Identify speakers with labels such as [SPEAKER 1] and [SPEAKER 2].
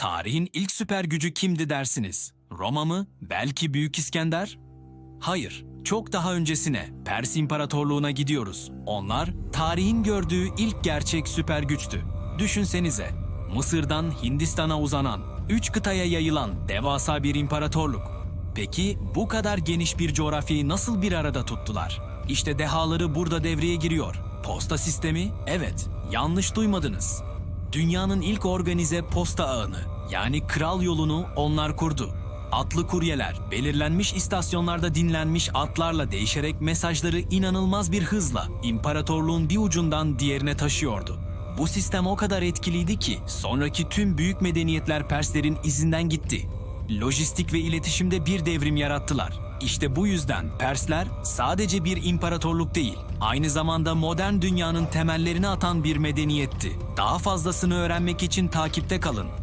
[SPEAKER 1] Tarihin ilk süper gücü kimdi dersiniz? Roma mı? Belki Büyük İskender? Hayır, çok daha öncesine, Pers İmparatorluğu'na gidiyoruz. Onlar, tarihin gördüğü ilk gerçek süper güçtü. Düşünsenize, Mısır'dan Hindistan'a uzanan, üç kıtaya yayılan devasa bir imparatorluk. Peki bu kadar geniş bir coğrafyayı nasıl bir arada tuttular? İşte dehaları burada devreye giriyor. Posta sistemi? Evet, yanlış duymadınız. Dünyanın ilk organize posta ağını, yani kral yolunu onlar kurdu. Atlı kuryeler, belirlenmiş istasyonlarda dinlenmiş atlarla değişerek mesajları inanılmaz bir hızla imparatorluğun bir ucundan diğerine taşıyordu. Bu sistem o kadar etkiliydi ki sonraki tüm büyük medeniyetler Perslerin izinden gitti. Lojistik ve iletişimde bir devrim yarattılar. İşte bu yüzden Persler sadece bir imparatorluk değil, aynı zamanda modern dünyanın temellerini atan bir medeniyetti. Daha fazlasını öğrenmek için takipte kalın.